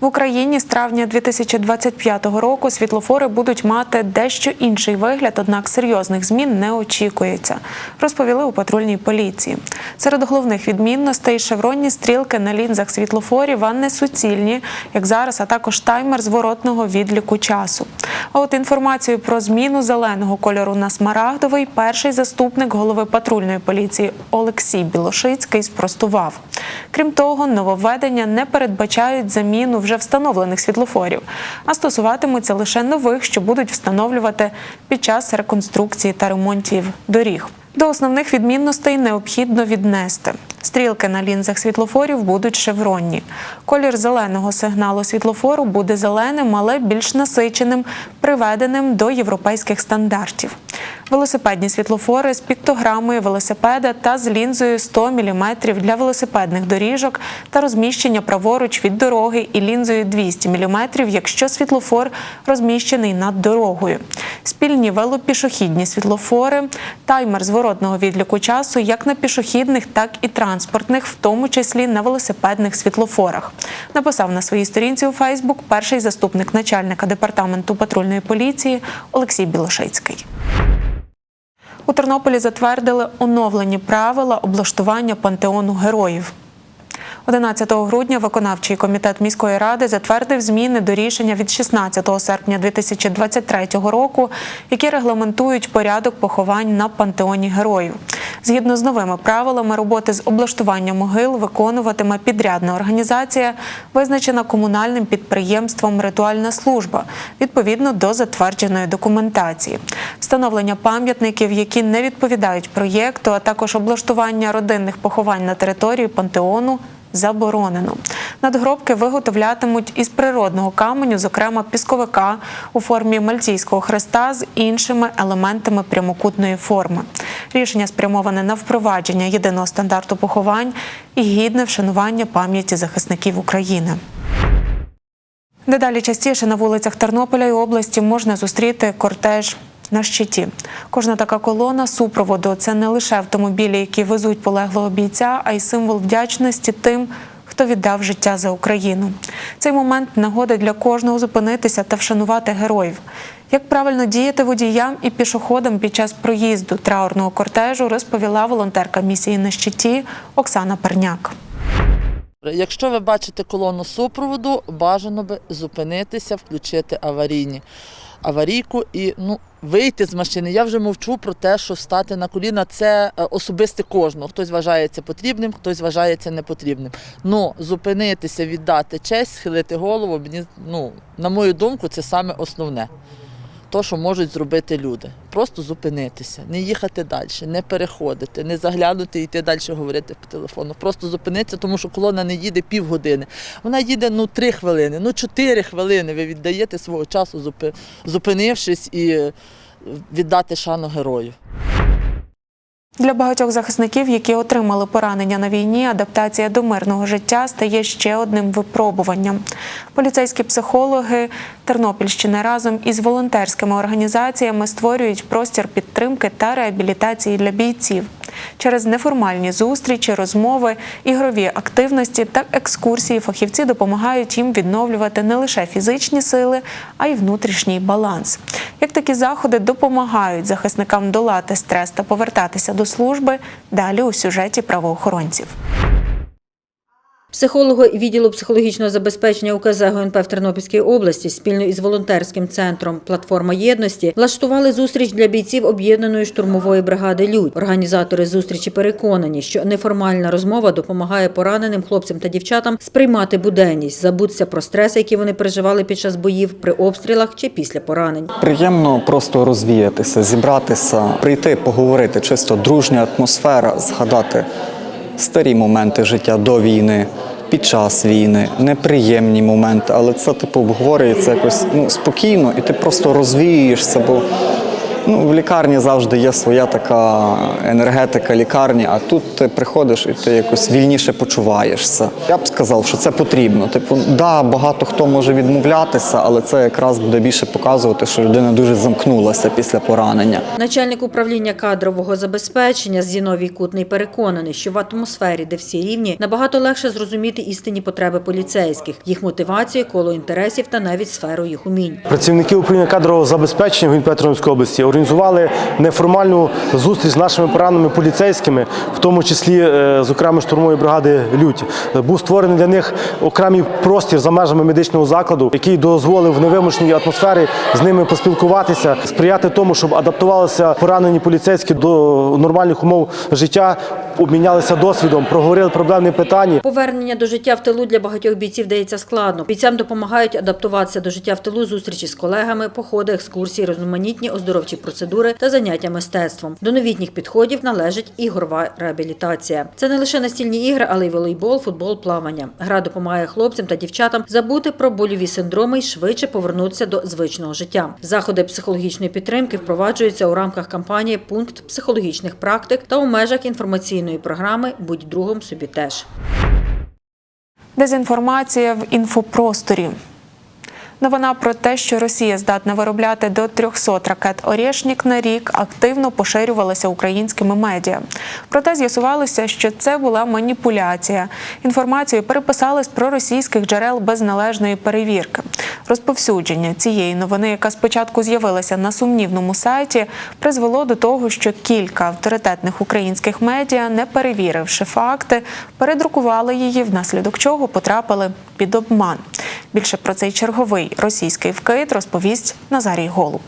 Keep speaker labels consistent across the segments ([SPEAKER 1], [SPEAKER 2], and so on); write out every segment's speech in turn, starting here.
[SPEAKER 1] В Україні з травня 2025 року світлофори будуть мати дещо інший вигляд, однак серйозних змін не очікується, розповіли у патрульній поліції. Серед головних відмінностей шевронні стрілки на лінзах світлофорів, а не суцільні, як зараз, а також таймер зворотного відліку часу. А от інформацію про зміну зеленого кольору на смарагдовий перший заступник голови патрульної поліції Олексій Білошицький спростував. Крім того, нововведення не передбачають заміну вже встановлених світлофорів, а стосуватимуться лише нових, що будуть встановлювати під час реконструкції та ремонтів доріг. До основних відмінностей необхідно віднести. Стрілки на лінзах світлофорів будуть шевронні. Колір зеленого сигналу світлофору буде зеленим, але більш насиченим, приведеним до європейських стандартів. Велосипедні світлофори з піктограмою велосипеда та з лінзою 100 мм для велосипедних доріжок та розміщення праворуч від дороги і лінзою 200 мм, якщо світлофор розміщений над дорогою. Спільні велопішохідні світлофори, таймер зворотного відліку часу як на пішохідних, так і транспортних, в тому числі на велосипедних світлофорах. Написав на своїй сторінці у Фейсбук перший заступник начальника департаменту патрульної поліції Олексій Білошицький. У Тернополі затвердили оновлені правила облаштування пантеону героїв. 11 грудня виконавчий комітет міської ради затвердив зміни до рішення від 16 серпня 2023 року, які регламентують порядок поховань на пантеоні героїв. Згідно з новими правилами, роботи з облаштування могил виконуватиме підрядна організація, визначена комунальним підприємством Ритуальна служба відповідно до затвердженої документації. Встановлення пам'ятників, які не відповідають проєкту, а також облаштування родинних поховань на території пантеону заборонено. Надгробки виготовлятимуть із природного каменю, зокрема пісковика у формі мальтійського хреста з іншими елементами прямокутної форми. Рішення спрямоване на впровадження єдиного стандарту поховань і гідне вшанування пам'яті захисників України. Дедалі частіше на вулицях Тернополя і області можна зустріти кортеж на щиті. Кожна така колона супроводу це не лише автомобілі, які везуть полеглого бійця, а й символ вдячності тим, хто віддав життя за Україну. Цей момент нагода для кожного зупинитися та вшанувати героїв. Як правильно діяти водіям і пішоходам під час проїзду траурного кортежу, розповіла волонтерка місії на щиті Оксана Перняк.
[SPEAKER 2] Якщо ви бачите колону супроводу, бажано би зупинитися, включити аварійні аварійку і ну, вийти з машини. Я вже мовчу про те, що стати на коліна це е, особисте кожного. Хтось вважає це потрібним, хтось вважає непотрібним. Ну, зупинитися, віддати честь, схилити голову, мені, ну, на мою думку, це саме основне. То, що можуть зробити люди. Просто зупинитися, не їхати далі, не переходити, не заглянути і йти далі говорити по телефону. Просто зупинитися, тому що колона не їде півгодини. Вона їде ну три хвилини, ну чотири хвилини. Ви віддаєте свого часу, зупинившись і е, віддати шану герою.
[SPEAKER 1] Для багатьох захисників, які отримали поранення на війні, адаптація до мирного життя стає ще одним випробуванням. Поліцейські психологи Тернопільщини разом із волонтерськими організаціями створюють простір підтримки та реабілітації для бійців. Через неформальні зустрічі, розмови, ігрові активності та екскурсії фахівці допомагають їм відновлювати не лише фізичні сили, а й внутрішній баланс. Як такі заходи допомагають захисникам долати стрес та повертатися до служби, далі у сюжеті правоохоронців.
[SPEAKER 3] Психологи відділу психологічного забезпечення УКЗ ГУНП в Тернопільській області спільно із волонтерським центром Платформа єдності влаштували зустріч для бійців об'єднаної штурмової бригади Людь. Організатори зустрічі переконані, що неформальна розмова допомагає пораненим хлопцям та дівчатам сприймати буденність, забутися про стреси, які вони переживали під час боїв при обстрілах чи після поранень.
[SPEAKER 4] Приємно просто розвіятися, зібратися, прийти, поговорити, чисто дружня атмосфера, згадати старі моменти життя до війни, під час війни, неприємні моменти, але це типу обговорюється якось ну, спокійно, і ти просто розвіюєшся, бо Ну, в лікарні завжди є своя така енергетика лікарні, а тут ти приходиш і ти якось вільніше почуваєшся. Я б сказав, що це потрібно. Типу, да, багато хто може відмовлятися, але це якраз буде більше показувати, що людина дуже замкнулася після поранення.
[SPEAKER 3] Начальник управління кадрового забезпечення Зіновій Кутний переконаний, що в атмосфері, де всі рівні, набагато легше зрозуміти істинні потреби поліцейських, їх мотивацію, коло інтересів та навіть сферу їх умінь.
[SPEAKER 5] Працівники управління кадрового забезпечення в Дніпропетровської області організували неформальну зустріч з нашими пораненими поліцейськими, в тому числі е, з окремої штурмової бригади Лють. Був створений для них окремий простір за межами медичного закладу, який дозволив в невимушеній атмосфері з ними поспілкуватися, сприяти тому, щоб адаптувалися поранені поліцейські до нормальних умов життя, обмінялися досвідом, проговорили проблемні питання.
[SPEAKER 3] Повернення до життя в тилу для багатьох бійців дається складно. Бійцям допомагають адаптуватися до життя в тилу, зустрічі з колегами, походи, екскурсії, різноманітні оздоровчі процедури та заняття мистецтвом. До новітніх підходів належить ігрова реабілітація. Це не лише настільні ігри, але й волейбол, футбол, плавання. Гра допомагає хлопцям та дівчатам забути про больові синдроми і швидше повернутися до звичного життя. Заходи психологічної підтримки впроваджуються у рамках кампанії Пункт психологічних практик та у межах інформаційної програми Будь другом собі теж.
[SPEAKER 1] Дезінформація в інфопросторі. Новина про те, що Росія здатна виробляти до 300 ракет «Орєшнік» на рік, активно поширювалася українськими медіа. Проте з'ясувалося, що це була маніпуляція. Інформацію переписали з проросійських джерел без належної перевірки. Розповсюдження цієї новини, яка спочатку з'явилася на сумнівному сайті, призвело до того, що кілька авторитетних українських медіа, не перевіривши факти, передрукували її, внаслідок чого потрапили під обман. Більше про цей черговий російський вкид розповість Назарій Голуб.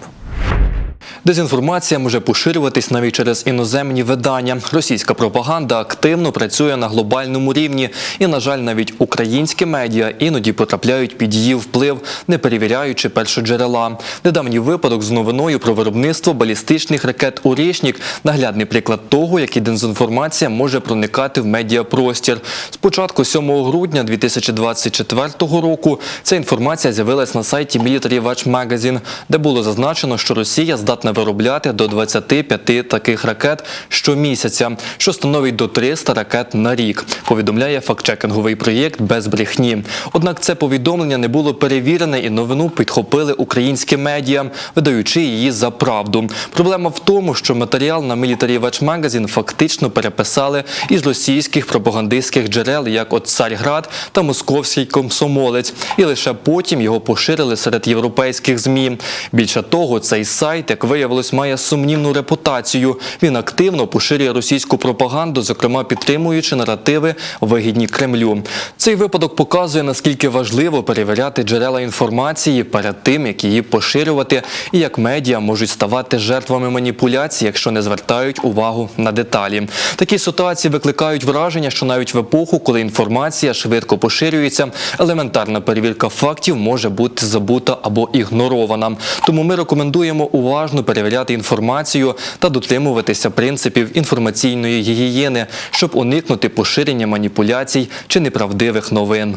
[SPEAKER 6] Дезінформація може поширюватись навіть через іноземні видання. Російська пропаганда активно працює на глобальному рівні, і, на жаль, навіть українські медіа іноді потрапляють під її вплив, не перевіряючи першоджерела. Недавній випадок з новиною про виробництво балістичних ракет «Орєшнік» – наглядний приклад того, як і дезінформація може проникати в медіапростір. Спочатку 7 грудня 2024 року ця інформація з'явилась на сайті Military Watch Magazine, де було зазначено, що Росія здатна виробляти до 25 таких ракет щомісяця, що становить до 300 ракет на рік. Повідомляє фактчекінговий проєкт без брехні. Однак це повідомлення не було перевірене і новину підхопили українські медіа, видаючи її за правду. Проблема в тому, що матеріал на Military Watch Magazine фактично переписали із російських пропагандистських джерел, як от Царьград та Московський комсомолець, і лише потім його поширили серед європейських змі. Більше того, цей сайт, як виявилось, має сумнівну репутацію. Він активно поширює російську пропаганду, зокрема підтримуючи наративи вигідні Кремлю. Цей випадок показує наскільки важливо перевіряти джерела інформації перед тим, як її поширювати, і як медіа можуть ставати жертвами маніпуляцій, якщо не звертають увагу на деталі. Такі ситуації викликають враження, що навіть в епоху, коли інформація швидко поширюється, елементарна перевірка фактів може бути забута або ігнорована. Тому ми рекомендуємо уважно перевіряти інформацію та дотримуватися принципів інформаційної гігієни, щоб уникнути поширення маніпуляцій чи неправдивих новин.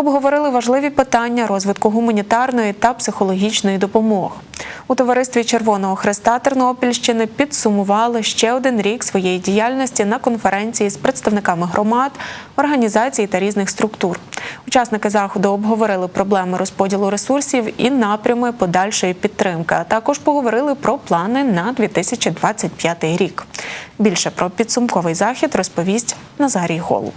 [SPEAKER 1] Обговорили важливі питання розвитку гуманітарної та психологічної допомоги. У товаристві Червоного Хреста Тернопільщини підсумували ще один рік своєї діяльності на конференції з представниками громад, організацій та різних структур. Учасники заходу обговорили проблеми розподілу ресурсів і напрями подальшої підтримки, а також поговорили про плани на 2025 рік. Більше про підсумковий захід розповість Назарій Голуб.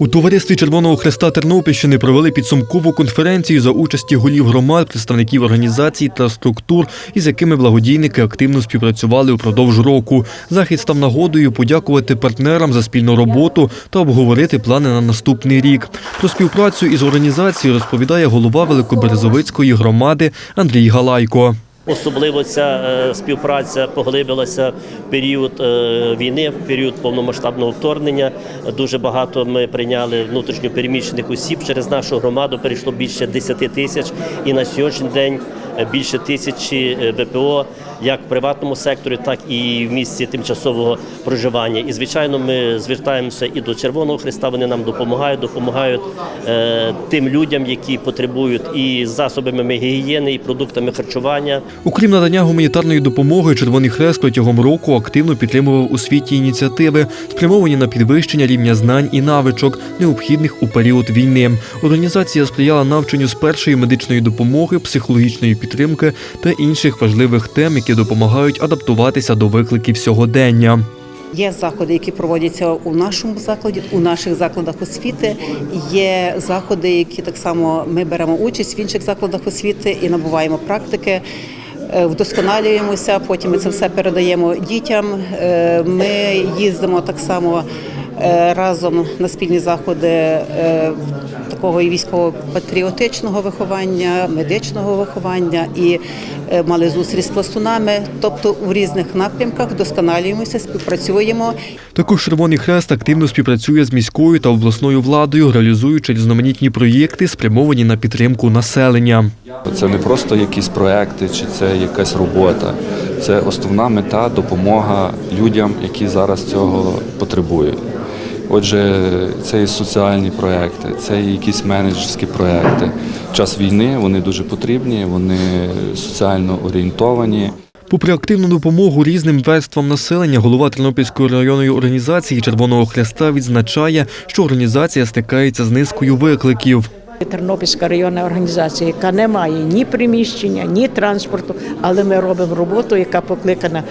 [SPEAKER 7] У товаристві Червоного Хреста Тернопільщини провели підсумкову конференцію за участі голів громад, представників організацій та структур, із якими благодійники активно співпрацювали упродовж року. Захід став нагодою подякувати партнерам за спільну роботу та обговорити плани на наступний рік. Про співпрацю із організацією розповідає голова Великоберезовицької громади Андрій Галайко.
[SPEAKER 8] Особливо ця е, співпраця поглибилася в період е, війни, в період повномасштабного вторгнення. Дуже багато ми прийняли внутрішньопереміщених осіб. Через нашу громаду перейшло більше 10 тисяч, і на сьогоднішній день е, більше тисячі ВПО як в приватному секторі, так і в місці тимчасового проживання. І звичайно, ми звертаємося і до Червоного Христа. Вони нам допомагають, допомагають е, тим людям, які потребують і засобами гігієни, і продуктами харчування.
[SPEAKER 6] Окрім надання гуманітарної допомоги, Червоний Хрест протягом року активно підтримував у світі ініціативи, спрямовані на підвищення рівня знань і навичок, необхідних у період війни. Організація сприяла навчанню з першої медичної допомоги, психологічної підтримки та інших важливих тем, які допомагають адаптуватися до викликів сьогодення.
[SPEAKER 9] Є заходи, які проводяться у нашому закладі, у наших закладах освіти. Є заходи, які так само ми беремо участь в інших закладах освіти і набуваємо практики. е, Вдосконалюємося, потім ми це все передаємо дітям. Е, Ми їздимо так само е, разом на спільні заходи такого і військово-патріотичного виховання, медичного виховання і е, мали зустріч з пластунами. Тобто у різних напрямках вдосконалюємося, співпрацюємо.
[SPEAKER 6] Також Червоний Хрест активно співпрацює з міською та обласною владою, реалізуючи різноманітні проєкти, спрямовані на підтримку населення.
[SPEAKER 10] Це не просто якісь проекти чи це якась робота. Це основна мета допомога людям, які зараз цього потребують. Отже, це і соціальні проекти, це і якісь менеджерські проекти. Час війни вони дуже потрібні, вони соціально орієнтовані.
[SPEAKER 6] Попри активну допомогу різним верствам населення, голова Тернопільської районної організації Червоного Хреста відзначає, що організація стикається з низкою викликів.
[SPEAKER 11] Тернопільська районна організація, яка не має ні приміщення, ні транспорту, але ми робимо роботу, яка покликана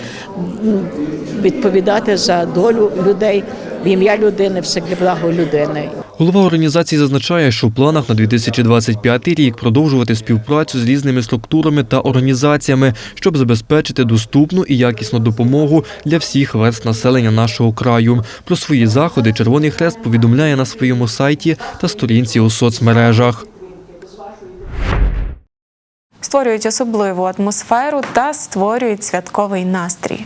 [SPEAKER 11] відповідати за долю людей в ім'я людини, все для благо людини.
[SPEAKER 6] Голова організації зазначає, що в планах на 2025 рік продовжувати співпрацю з різними структурами та організаціями, щоб забезпечити доступну і якісну допомогу для всіх верст населення нашого краю. Про свої заходи Червоний Хрест повідомляє на своєму сайті та сторінці у соцмережах.
[SPEAKER 1] створюють особливу атмосферу та створюють святковий настрій.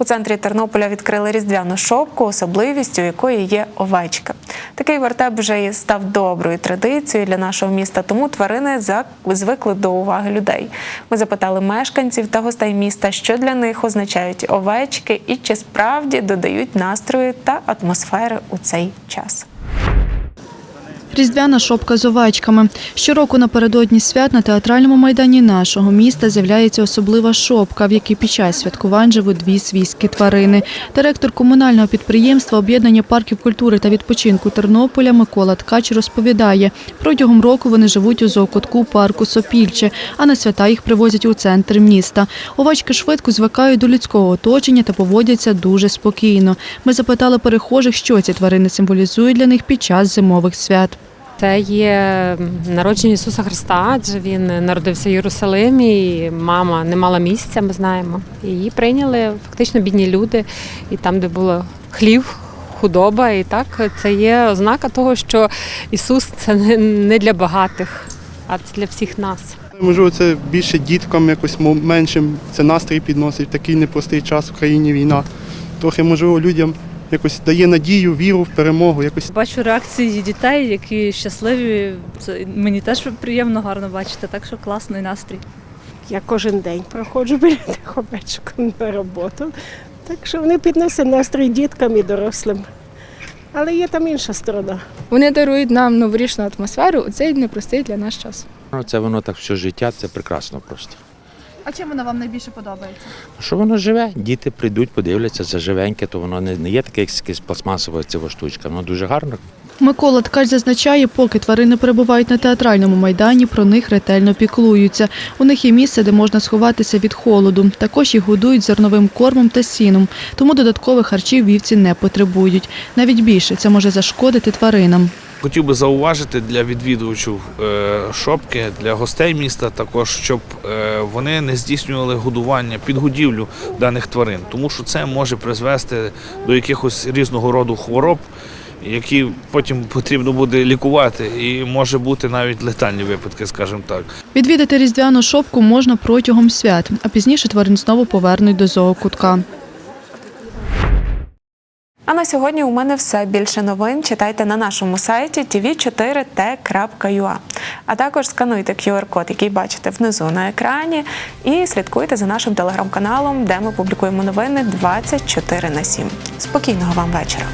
[SPEAKER 1] У центрі Тернополя відкрили різдвяну шопку, особливістю якої є овечка. Такий вертеп вже і став доброю традицією для нашого міста, тому тварини звикли до уваги людей. Ми запитали мешканців та гостей міста, що для них означають овечки і чи справді додають настрою та атмосфери у цей час.
[SPEAKER 12] Різдвяна шопка з овечками. Щороку напередодні свят на театральному майдані нашого міста з'являється особлива шопка, в якій під час святкувань живуть дві свійські тварини. Директор комунального підприємства об'єднання парків культури та відпочинку Тернополя Микола Ткач розповідає, протягом року вони живуть у зоокутку парку Сопільче, а на свята їх привозять у центр міста. Овечки швидко звикають до людського оточення та поводяться дуже спокійно. Ми запитали перехожих, що ці тварини символізують для них під час зимових свят.
[SPEAKER 13] Це є народження Ісуса Христа, адже він народився в Єрусалимі, і мама не мала місця, ми знаємо. І Її прийняли фактично бідні люди, і там, де було хлів, худоба, і так це є ознака того, що Ісус це не- для багатих, а це для всіх нас.
[SPEAKER 14] Можливо, це більше діткам якось меншим це настрій підносить такий непростий час в країні війна. Трохи, можливо, людям якось дає надію, віру в перемогу. Якось
[SPEAKER 15] Бачу реакції дітей, які щасливі. Це мені теж приємно гарно бачити, так що класний настрій.
[SPEAKER 16] Я кожен день проходжу біля тих овечок на роботу, так що вони підносять настрій діткам і дорослим. Але є там інша сторона.
[SPEAKER 2] Вони дарують нам новорічну атмосферу у цей непростий для нас час.
[SPEAKER 17] Ну, Це воно так все життя, це прекрасно просто.
[SPEAKER 12] А чим вона вам найбільше подобається?
[SPEAKER 17] Що воно живе? Діти прийдуть, подивляться, це живеньке, то воно не, не є таке якесь пластмасове цього штучка. Воно дуже гарно.
[SPEAKER 12] Микола Ткач зазначає, поки тварини перебувають на театральному майдані, про них ретельно піклуються. У них є місце, де можна сховатися від холоду. Також їх годують зерновим кормом та сіном, тому додаткових харчів вівці не потребують. Навіть більше це може зашкодити тваринам.
[SPEAKER 18] Хотів би зауважити для відвідувачів е, шопки, для гостей міста також, щоб е, вони не здійснювали годування, підгодівлю даних тварин, тому що це може призвести до якихось різного роду хвороб, які потім потрібно буде лікувати, і може бути навіть летальні випадки, скажімо так.
[SPEAKER 12] Відвідати різдвяну шопку можна протягом свят, а пізніше тварин знову повернуть до зоокутка.
[SPEAKER 1] А на сьогодні у мене все. Більше новин читайте на нашому сайті tv4t.ua. А також скануйте QR-код, який бачите внизу на екрані, і слідкуйте за нашим телеграм-каналом, де ми публікуємо новини 24 на 7. Спокійного вам вечора.